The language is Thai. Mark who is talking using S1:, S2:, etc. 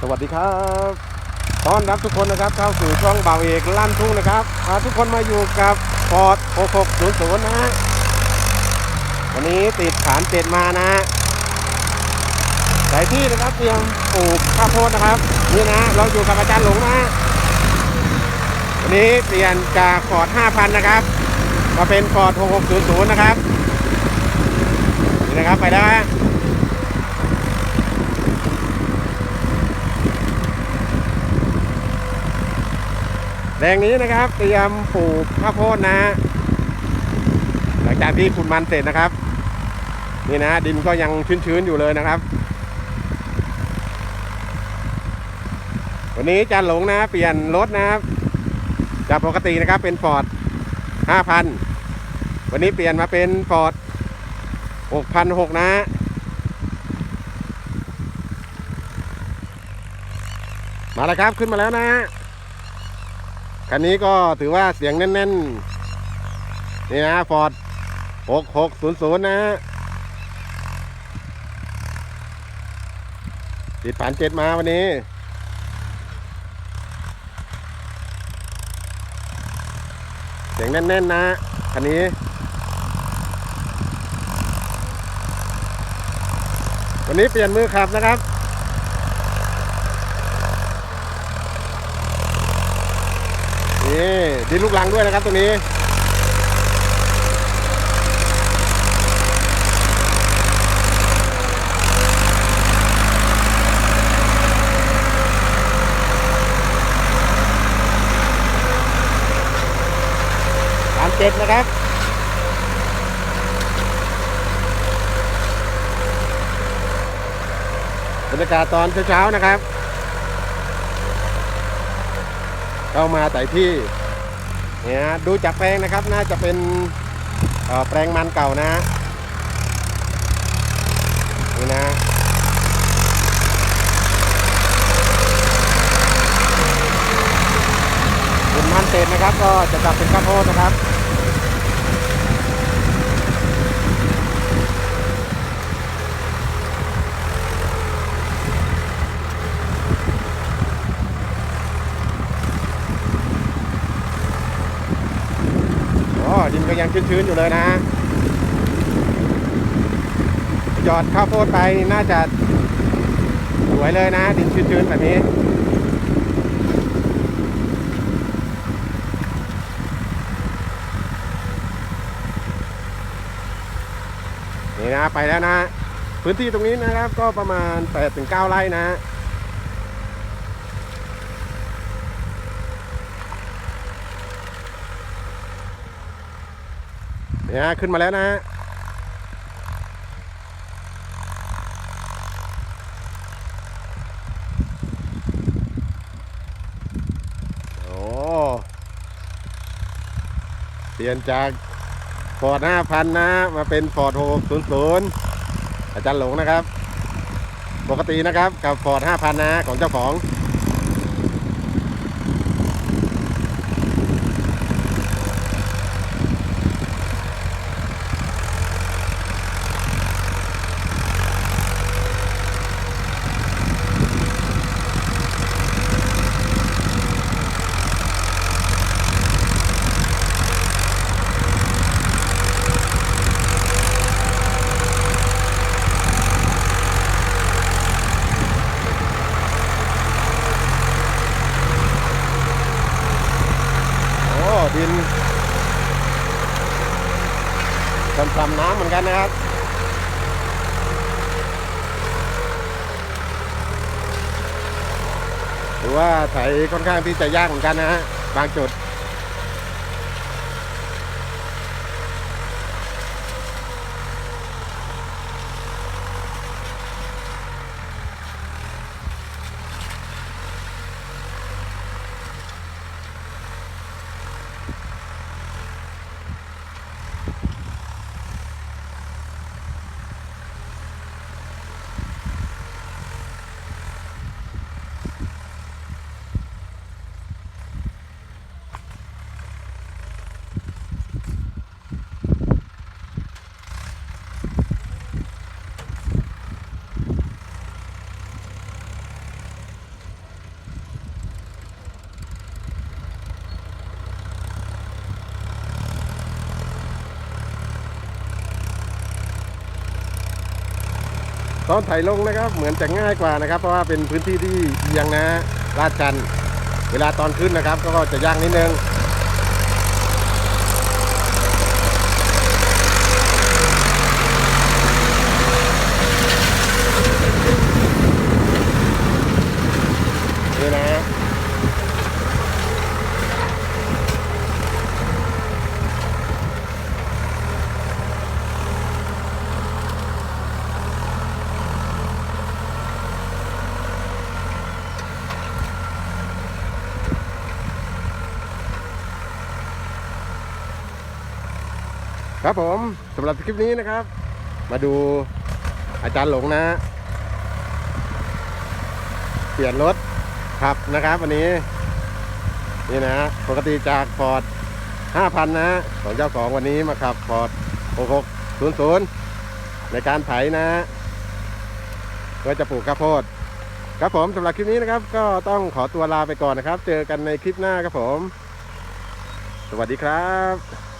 S1: สวัสดีครับต้อนรับทุกคนนะครับเข้าสู่ช่องเบาวเอกลั่นทุ่งนะครับพาทุกคนมาอยู่กับฟอร์ด6600นะฮะวันนี้ติดฐานเจ็ดมานะฮะหลายที่นะครับเตรียมปลูกข้าวโพดนะครับนี่นะเราอยู่กับอาจารย์หลงนะฮะวันนี้เปลี่ยนจากฟอร์ด5,000 นะครับ มาเป็นฟอร์ด6600 นะครับนี่นะครับไปแล้วฮะ แรงนี้นะครับเตรียมปลูกข้าวโพดนะ หลังจากที่ขุดมันเสร็จนะครับ นี่นะดินก็ยังชื้นๆอยู่เลยนะครับ วันนี้จานหลงนะ เปลี่ยนรถนะครับ จากปกตินะครับเป็นฟอร์ด5,000 วันนี้เปลี่ยนมาเป็นฟอร์ด6,600 นะมาแล้วครับขึ้นมาแล้วนะ คันนี้ก็ถือว่าเสียงแน่นๆ นี่นะฟอร์ด6600นะฮะติดผ่านเจ็ดมาวันนี้ เสียงแน่นๆนะคันนี้วันนี้เปลี่ยนมือขับนะครับ นี่ดินลูกลังด้วยนะครับตัวนี้สามเจ็ดนะครับบรรยากาศตอนเช้าๆนะครับ เข้ามาแต่ที่เนี่ยดูจากแปลงนะครับน่าจะเป็นแปลงมันเก่านะนี่นะเป็นมันเต็มนะครับ ก็จะกลับเป็นข้าวโพดนะครับ ดินก็ยังชื้นๆอยู่เลยนะหยอดข้าวโพดไปน่าจะสวยเลยนะ ดินชื้นๆแบบนี้นี่นะไปแล้วนะ พื้นที่ตรงนี้นะครับก็ประมาณ8-9ไร่นะ เนี่ยขึ้นมาแล้วนะฮะโอ้เปลี่ยนจากฟอร์ด5,000นนะมาเป็นฟอร์ด600อาจารย์หลงนะครับ ปกตินะครับกับฟอร์ด5,000นะของเจ้าของ โอ้ ดินกำลำน้ำเหมือนกันนะครับหรือว่าไถค่อนข้างที่จะยากเหมือนกันนะฮะบางจุด ตอนไถลงนะครับ เหมือนจะง่ายกว่านะครับ เพราะว่าเป็นพื้นที่ที่เอียงนะลาดชัน เวลาตอนขึ้นนะครับ ก็จะยากนิดนึง นี่นะ ครับผมสำหรับคลิปนี้นะครับ มาดูอาจารย์หลงนะ เปลี่ยนรถขับนะครับวันนี้นี่นะปกติจากฟอร์ด5,000 นะของเจ้าของวันนี้มาขับฟอร์ด6600 ในการไถนะเพื่อจะปลูกข้าวโพดครับผมสำหรับคลิปนี้นะครับ ก็ต้องขอตัวลาไปก่อนนะครับ เจอกันในคลิปหน้าครับผม สวัสดีครับ